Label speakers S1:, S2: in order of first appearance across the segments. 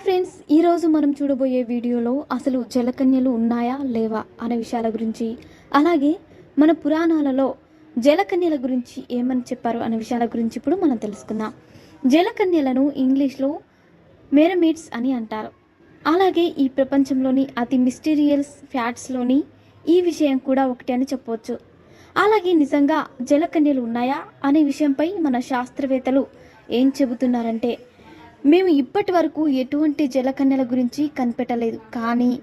S1: Hi friends ఈరోజు మనం చూడబోయే వీడియోలో అసలు జలకన్యలు ఉన్నాయా లేవా అనే విషయాల గురించి అలాగే మన పురాణాలలో జలకన్యల గురించి ఏమని చెప్పారు అనే విషయాల గురించి ఇప్పుడు మనం తెలుసుకుందాం. జలకన్యలను ఇంగ్లీష్లో మెరమిడ్స్ అని అంటారు. అలాగే ఈ ప్రపంచంలోని అతి మిస్టీరియస్ ఫ్యాట్స్లోని ఈ విషయం కూడా ఒకటి అని చెప్పవచ్చు. అలాగే నిజంగా జలకన్యలు ఉన్నాయా అనే విషయంపై మన శాస్త్రవేత్తలు ఏం చెబుతున్నారంటే మేము ఇప్పటి వరకు ఎటువంటి జలకన్యల గురించి కనిపెట్టలేదు. కానీ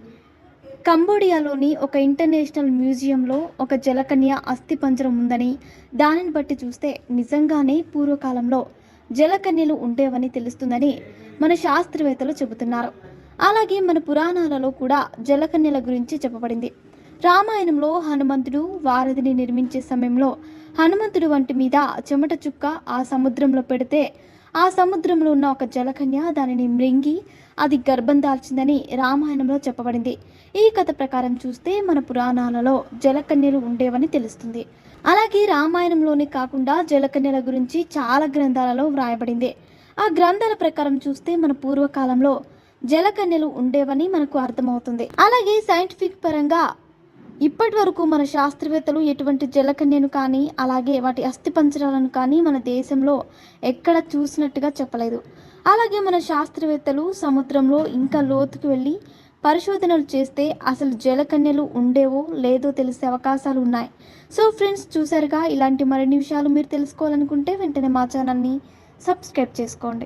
S1: కంబోడియాలోని ఒక ఇంటర్నేషనల్ మ్యూజియంలో ఒక జలకన్య అస్థిపంజరం ఉందని దానిని బట్టి చూస్తే నిజంగానే పూర్వకాలంలో జలకన్యలు ఉండేవని తెలుస్తుందని మన శాస్త్రవేత్తలు చెబుతున్నారు. అలాగే మన పురాణాలలో కూడా జలకన్యల గురించి చెప్పబడింది. రామాయణంలో హనుమంతుడు వారధిని నిర్మించే సమయంలో హనుమంతుడు వంటి మీద చెమట చుక్క ఆ సముద్రంలో పెడితే ఆ సముద్రంలో ఉన్న ఒక జలకన్య దానిని మృంగి అది గర్భం దాల్చిందని రామాయణంలో చెప్పబడింది. ఈ కథ ప్రకారం చూస్తే మన పురాణాలలో జలకన్యలు ఉండేవని తెలుస్తుంది. అలాగే రామాయణంలోనే కాకుండా జలకన్యల గురించి చాలా గ్రంథాలలో వ్రాయబడింది. ఆ గ్రంథాల ప్రకారం చూస్తే మన పూర్వకాలంలో జలకన్యలు ఉండేవని మనకు అర్థమవుతుంది. అలాగే సైంటిఫిక్ పరంగా ఇప్పటి వరకు మన శాస్త్రవేత్తలు ఎటువంటి జలకన్యను కానీ అలాగే వాటి అస్థిపంజరాలను కానీ మన దేశంలో ఎక్కడ చూసినట్టుగా చెప్పలేదు. అలాగే మన శాస్త్రవేత్తలు సముద్రంలో ఇంకా లోతుకు వెళ్ళి పరిశోధనలు చేస్తే అసలు జలకన్యలు ఉండేవో లేదో తెలిసే అవకాశాలు ఉన్నాయి. సో ఫ్రెండ్స్ చూసారుగా ఇలాంటి మరిన్ని విషయాలు మీరు తెలుసుకోవాలనుకుంటే వెంటనే మా ఛానల్ని సబ్స్క్రైబ్ చేసుకోండి.